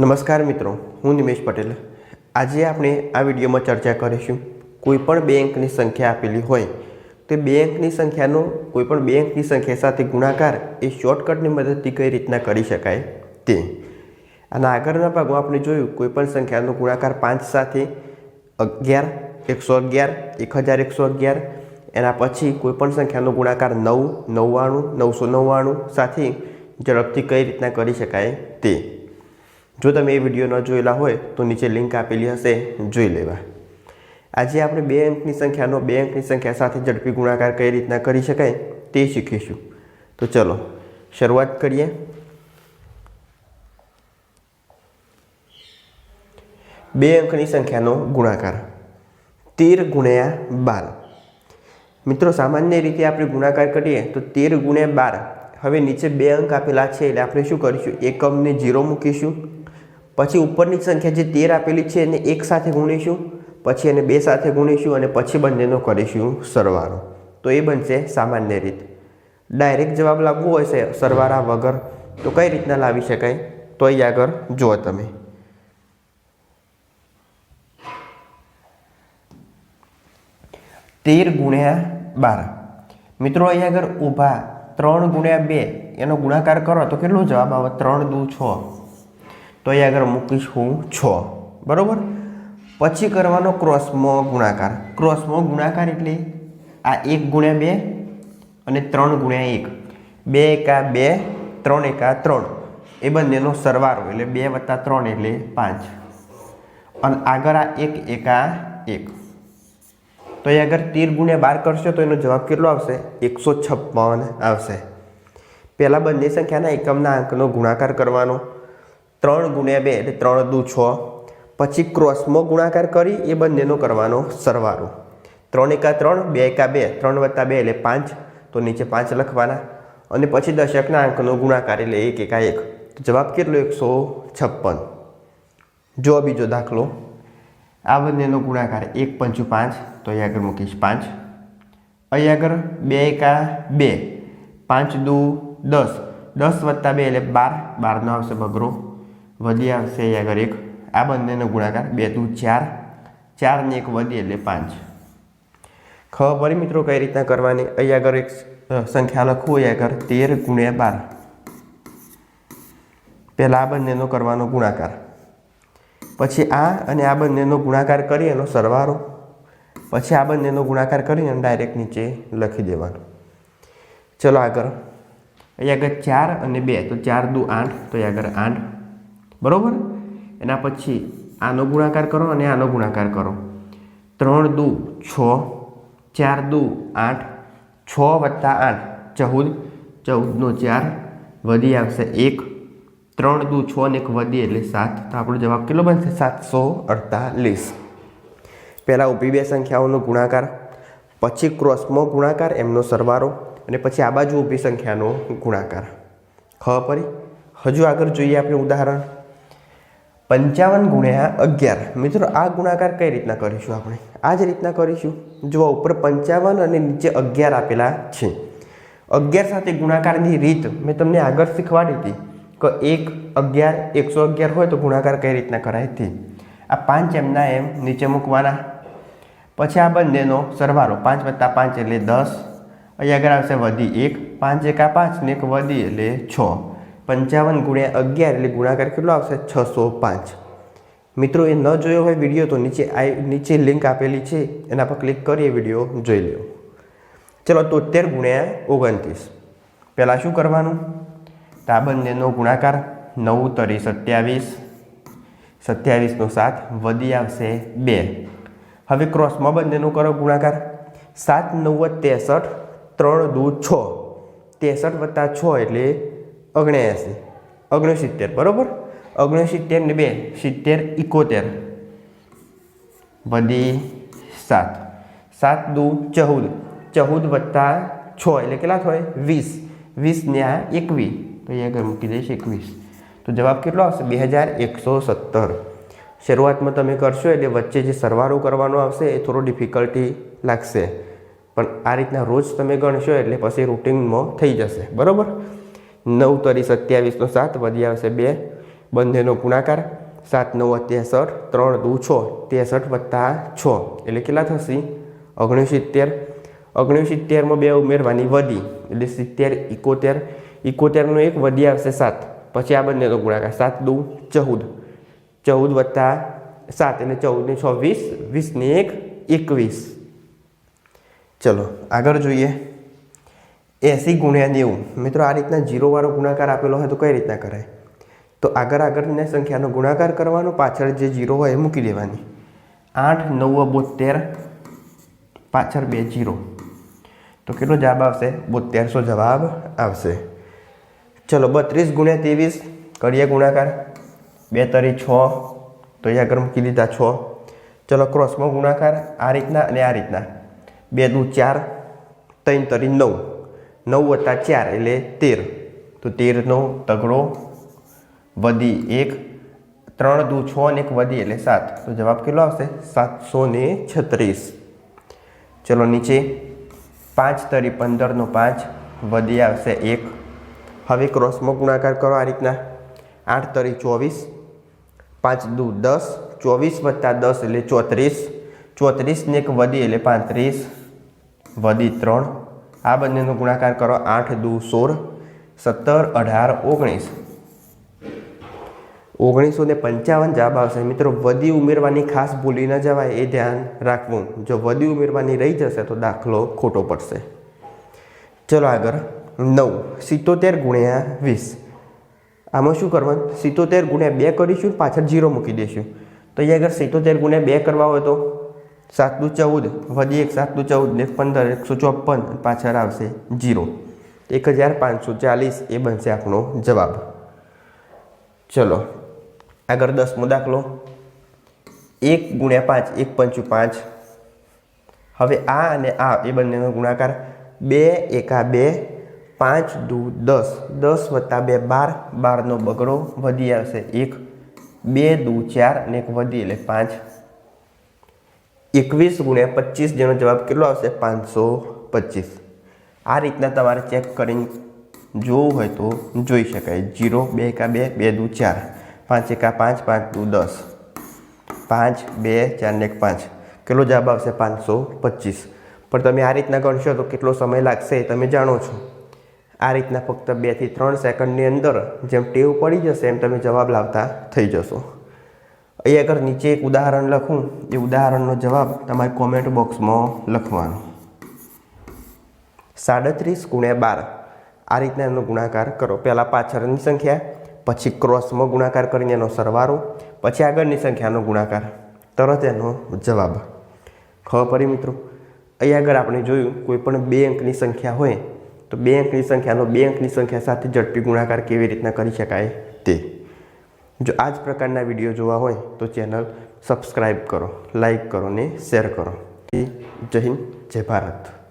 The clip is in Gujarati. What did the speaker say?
નમસ્કાર મિત્રો, હું નિમેશ પટેલ. આજે આપણે આ વિડીયોમાં ચર્ચા કરીશું કોઈપણ બે અંકની સંખ્યા આપેલી હોય તે બે અંકની સંખ્યાનો, કોઈપણ બે સંખ્યા સાથે ગુણાકાર એ શોર્ટકટની મદદથી કઈ રીતના કરી શકાય તે. અને આગળના ભાગમાં આપણે જોયું, કોઈપણ સંખ્યાનો ગુણાકાર પાંચ સાથે અગિયાર, એકસો અગિયાર, એક હજાર એકસો અગિયાર. એના પછી કોઈપણ સંખ્યાનો ગુણાકાર નવ, નવ્વાણું, નવસો નવ્વાણું સાથે ઝડપથી કઈ રીતના કરી શકાય તે. જો તમે એ વીડિયો ન જોયેલા હોય તો નીચે લિંક આપેલી હશે, જોઈ લેવા. આજે આપણે બે અંકની સંખ્યાનો, બે અંકની સંખ્યા સાથે ઝડપી ગુણાકાર કઈ રીતના કરી શકાય તે શીખીશું. તો ચલો, શરૂઆત કરીએ. બે અંકની સંખ્યાનો ગુણાકાર. તેર ગુણ્યા બાર. મિત્રો, સામાન્ય રીતે આપણે ગુણાકાર કરીએ તો તેર ગુણ્યા બાર. હવે નીચે બે અંક આપેલા છે એટલે આપણે શું કરીશું? એકમને જીરો મૂકીશું. પછી ઉપરની સંખ્યા જે તેર આપેલી છે એને એક સાથે ગુણીશું, પછી એને બે સાથે ગુણીશું અને પછી બંનેનો કરીશું સરવાળો. તો એ બનશે સામાન્ય રીત. ડાયરેક્ટ જવાબ લાવવો હોય છે સરવાળા વગર, તો કઈ રીતના લાવી શકાય? તો અહીં આગળ જુઓ તમે. તેર ગુણ્યા બાર. મિત્રો અહીં આગળ ઊભા ત્રણ ગુણ્યા બે, એનો ગુણાકાર કરો તો કેટલો જવાબ આવે? ત્રણ દુ છ. તો અહીં આગળ મૂકીશ હું છ. બરાબર? પછી કરવાનો ક્રોસમાં ગુણાકાર. ક્રોસમાં ગુણાકાર એટલે આ એક ગુણ્યા બે અને ત્રણ ગુણ્યા એક. બે એકા બે, ત્રણ એકા ત્રણ. એ બંનેનો સરવાળો એટલે બે વત્તા ત્રણ એટલે પાંચ. અને આગળ આ એક એકા એક. તો એ આગળ તેર ગુણ્યા બાર કરશો તો એનો જવાબ કેટલો આવશે? એકસો છપ્પન આવશે. પહેલાં બંને સંખ્યાના એકમના અંકનો ગુણાકાર કરવાનો. ત્રણ ગુણ્યા બે એટલે ત્રણ દુ છ. પછી ક્રોસમાં ગુણાકાર કરી એ બંનેનો કરવાનો સરવાળો. ત્રણ એકા ત્રણ, બે એકા બે, ત્રણ વત્તા બે એટલે પાંચ. તો નીચે પાંચ લખવાના. અને પછી દશકના અંકનો ગુણાકાર એટલે એક, એકા, એક. જવાબ કેટલો? એકસો છપ્પન. જો બીજો દાખલો. આ બંનેનો ગુણાકાર એક પંચું પાંચ. તો અહીં આગળ મૂકીશ પાંચ. અહીં આગળ બે એકા બે. પાંચ દુ દસ. દસ વત્તા બે એટલે બાર. બારનો આવશે બગરો. વધી આવશે અહીં આગળ એક. આ બંનેનો ગુણાકાર બે દુ ચાર. ચાર ને એક વધી એટલે પાંચ. ખબર પડી મિત્રો કઈ રીતના કરવાની? અહીં આગળ એક સંખ્યા લખવું અહીંયા આગળ. તેર ગુણ્યા બાર. પહેલાં આ બંનેનો કરવાનો ગુણાકાર. પછી આ અને આ બંનેનો ગુણાકાર કરી એનો સરવાળો. પછી આ બંનેનો ગુણાકાર કરીને ડાયરેક્ટ નીચે લખી દેવાનો. ચલો આગળ. અહીં આગળ ચાર અને બે. તો ચાર દુ આઠ. તો અહીં આગળ આઠ. બરાબર? એના પછી આનો ગુણાકાર કરો અને આનો ગુણાકાર કરો. ત્રણ દુ છ, ચાર દુ આઠ, છ વત્તા આઠ, ચૌદ. ચૌદનો ચાર વધી આવશે એક. ત્રણ દુ છ ને એક વધી એટલે સાત. તો આપણો જવાબ કેટલો બનશે? સાતસો અડતાલીસ. પહેલાં ઊભી બે સંખ્યાઓનો ગુણાકાર, પછી ક્રોસમો ગુણાકાર, એમનો સરવારો, અને પછી આ બાજુ ઊભી સંખ્યાનો ગુણાકાર. ખબર પડી હજુ આગળ જોઈએ આપણે ઉદાહરણ. પંચાવન ગુણ્યા અગિયાર. મિત્રો, આ ગુણાકાર કઈ રીતના કરીશું આપણે? આ જ રીતના કરીશું. જો ઉપર પંચાવન અને નીચે અગિયાર આપેલા છે. અગિયાર સાથે ગુણાકારની રીત મેં તમને આગળ શીખવાડી હતી કે એક અગિયાર, એકસો અગિયાર હોય તો ગુણાકાર કઈ રીતના કરાય તે. આ પાંચ એમના એમ નીચે મૂકવાના. પછી આ બંનેનો સરવાળો પાંચ વત્તા પાંચ એટલે દસ. અહીં આગળ આવશે વધી એક, પાંચ એકા પાંચ ને એક વધી એટલે છ. પંચાવન ગુણ્યા અગિયાર એટલે ગુણાકાર કેટલો આવશે? છસો પાંચ. મિત્રો, એ ન જોયો હોય વીડિયો તો નીચે આ નીચે લિંક આપેલી છે. એના પર ક્લિક કરી એ વીડિયો જોઈ લો ચલો, તોતેર ગુણ્યા ઓગણત્રીસ. પહેલાં શું કરવાનું? તો બંનેનો ગુણાકાર. નવ તરી સત્યાવીસ. સત્યાવીસનો સાત વધી આવશે બે. હવે ક્રોસમાં બંનેનો કરો ગુણાકાર. સાત, નવ ત્રેસઠ ત્રણ, દુ, છ. ત્રેસઠ વત્તા છ એટલે ઓગણ્યાસી ઓગણસિત્તેર, બરાબર? ઓગણસિત્તેર ને બે, સિત્તેર ઇકોતેર. વધી સાત. સાત દુ ચૌદ. ચૌદ વત્તા છ, એટલે કેટલા થાય? વીસ. વીસ ને આ એકવીસ તો અહીંયા આગળ મૂકી દઈશ, એકવીસ. તો જવાબ કેટલો આવશે? બે હજાર એકસો સત્તર. શરૂઆતમાં તમે કરશો, એટલે વચ્ચે જે સરવાળો કરવાનો આવશે, એ થોડો ડિફિકલ્ટી લાગશે. પણ આ રીતના રોજ તમે ગણશો, એટલે પછી રૂટિનમાં થઈ જશે. બરાબર? નવ તરી સત્યાવીસનો સાત વધી આવશે બે. બંનેનો ગુણાકાર સાત, નવ ત્રેસઠ ત્રણ, દુ, છ ત્રેસઠ વત્તા છ. એટલે કેટલા થશે? ઓગણસિત્તેર. ઓગણસિત્તેરમાં બે ઉમેરવાની વધી, એટલે સિત્તેર, ઇકોતેર. ઇકોતેરનો એક વધી આવશે સાત. પછી આ બંનેનો ગુણાકાર સાત, દુ, ચૌદ. ચૌદ વત્તા સાત, એટલે ચૌદ ને છ વીસ વીસ ને એક, એકવીસ. ચલો, આગળ જોઈએ. એંસી ગુણ્યા નેવું. મિત્રો, આ રીતના જીરોવાળો ગુણાકાર આપેલો હોય તો કઈ રીતના કરાય? તો આગળ આગળની સંખ્યાનો ગુણાકાર કરવાનો, પાછળ જે જીરો હોય એ મૂકી દેવાની. આઠ, નવ બોતેર પાછળ બે જીરો તો કેટલો જવાબ આવશે? બોતેરસો જવાબ આવશે. ચલો, બત્રીસ ગુણ્યા ત્રેવીસ, કરીએ ગુણાકાર. બે તરી છ, તો એ આગળ મૂકી દીધા છ. ચલો ક્રોસમાં ગુણાકાર આ રીતના અને આ રીતના. બે દુ ચાર, ત્રણ તરી નવ. નવ વત્તા ચાર એટલે તેર. તો તેરનો તગડો વધી એક, ત્રણ દુ છ અને એક વધી એટલે સાત. તો જવાબ કેટલો આવશે? સાતસો ને છત્રીસ. ચલો નીચે પાંચ તરી પંદરનો પાંચ વધી આવશે એક. હવે ક્રોસમાં ગુણાકાર કરો આ રીતના. આઠ તરી ચોવીસ, પાંચ દુ દસ, ચોવીસ વત્તા દસ એટલે ચોત્રીસ. ચોત્રીસને એક વધી એટલે પાંત્રીસ. વધી ત્રણ. આ બંનેનો ગુણાકાર કરો આઠ દુ સોળ, સત્તર, અઢાર, ઓગણીસ. ઓગણીસો ને પંચાવન જવાબ આવશે. મિત્રો વધી ઉમેરવાની ખાસ ભૂલી ન જવાય, એ ધ્યાન રાખવું. જો વધી ઉમેરવાની રહી જશે, તો દાખલો ખોટો પડશે. ચલો આગળ. નવ. સિત્તોતેર ગુણ્યા વીસ. આમાં શું કરવાનું? સિત્તોતેર ગુણ્યા બે કરીશું પાછળ જીરો મૂકી દઈશું. તો અહીંયા આગળ સિત્તોતેર ગુણ્યા બે કરવા હોય તો? સાતનું ચૌદ, વધી એક સાતનું ચૌદ ને પંદર, એકસો ચોપન પાછળ આવશે જીરો. એક હજાર પાંચસો ચાલીસ એ બનશે આપણો જવાબ. ચલો, આગળ દસમો દાખલો. એક ગુણ્યા પાંચ, એક પંચું પાંચ. હવે આ અને આ એ બંનેનો ગુણાકાર બે, એકા બે, પાંચ દુ દસ. દસ વત્તા બે બાર, બારનો બગડો વધી આવશે એક, બે દુ ચાર અને એક વધી એટલે પાંચ. એકવીસ ગુણ્યા પચીસ જેનો જવાબ કેટલો આવશે? પાંચસો પચીસ. આ રીતના તમારે ચેક કરીને જોવું હોય તો જોઈ શકાય. જીરો, બે એકા બે બે દુ ચાર. પાંચ એકા પાંચ પાંચ દુ દસ. પાંચ, બે, ચાર ને એક, પાંચ. કેટલો જવાબ આવશે? પાંચસો પચીસ. પણ તમે આ રીતના ગણશો તો કેટલો સમય લાગશે એ તમે જાણો છો. આ રીતના ફક્ત બેથી ત્રણ સેકન્ડની અંદર જેમ ટેવ પડી જશે એમ તમે જવાબ લાવતા થઈ જશો. અહીં આગળ નીચે એક ઉદાહરણ લખું. એ ઉદાહરણનો જવાબ તમારે કોમેન્ટ બોક્સમાં લખવાનો. સાડત્રીસ ગુણ્યા બાર. આ રીતના એનો ગુણાકાર કરો. પહેલાં પાછળની સંખ્યા, પછી ક્રોસમાં ગુણાકાર કરીને એનો સરવારો પછી આગળની સંખ્યાનો ગુણાકાર. તરત એનો જવાબ. ખબર પડી મિત્રો? અહીં આગળ આપણે જોયું, કોઈ પણ બે અંકની સંખ્યા હોય, તો બે અંકની સંખ્યાનો બે અંકની સંખ્યા સાથે ઝડપી ગુણાકાર કેવી રીતના કરી શકાય તે. જો આ જ પ્રકારના વીડિયો જોવા હોય તો ચેનલ સબસ્ક્રાઈબ કરો લાઈક કરો ને શેર કરો. જય હિન્દ, જય ભારત.